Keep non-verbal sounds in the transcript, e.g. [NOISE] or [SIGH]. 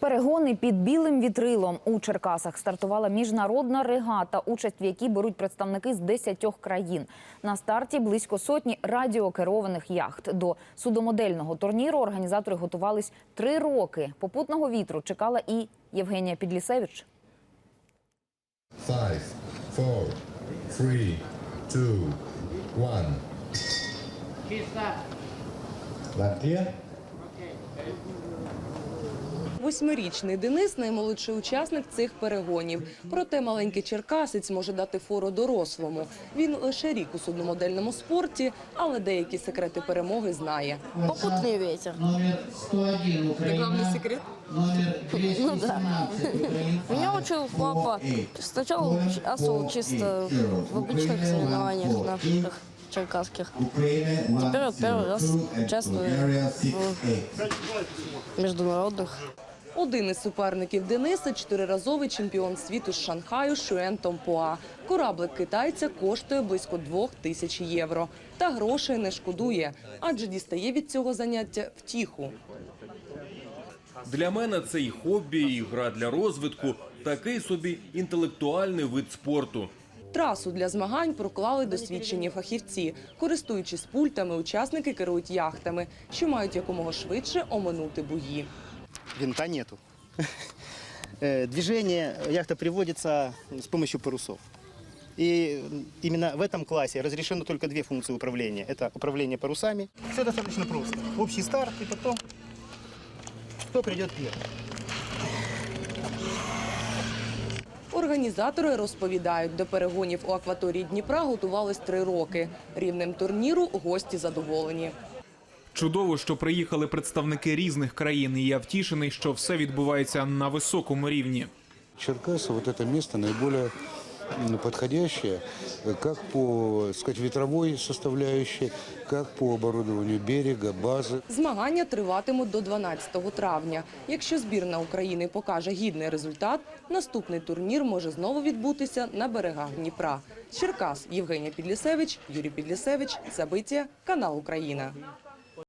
Перегони під білим вітрилом у Черкасах стартувала міжнародна регата, участь в якій беруть представники з 10 країн. На старті близько сотні радіокерованих яхт. До судомодельного турніру організатори готувались три роки. Попутного вітру чекала і Євгенія Підлісевич. Five, four, three, two, one. Clear? Восьмирічний Денис наймолодший учасник цих перегонів. Проте маленький черкасець може дати фору дорослому. Він лише рік у судномодельному спорті, але деякі секрети перемоги знає. Попутный ветер. Номер 101 Украина. главный секрет? [LAUGHS] Номер 217 Украина. Меня учил папа. Сначала участвовал чисто в обычных соревнованиях наших черкасских. Теперь вот первый раз участвую в международных. Один із суперників Дениса – чотириразовий чемпіон світу з Шанхаю Шуен Томпуа. Кораблик китайця коштує близько двох тисяч євро. Та грошей не шкодує, адже дістає від цього заняття втіху. Для мене це і хобі, і гра для розвитку, такий собі інтелектуальний вид спорту. Трасу для змагань проклали досвідчені фахівці. Користуючись пультами, учасники керують яхтами, що мають якомога швидше оминути бої винта нету. Э, Движение яхта приводится с помощью парусов. И именно в этом классе разрешено только две функции управления. Это управление парусами. Все достаточно просто. Общий старт и потом кто придет первым. Організатори розповідають, до перегонів у акваторії Дніпра готувались три роки. Рівнем турніру гості задоволені. Чудово, що приїхали представники різних країн, і я втішений, що все відбувається на високому рівні. Черкасы вот это место наиболее м, подходящее э, как по так сказать, ветровой составляющей, как по оборудованию берега, базы. Змагання триватимуть до 12 травня. Якщо збірна України покаже гідний результат, наступний турнір може знову відбутися на берегах Дніпра. З Черкас Євгенія Підлісевич, Юрій Підлісевич, Забиття, канал Україна.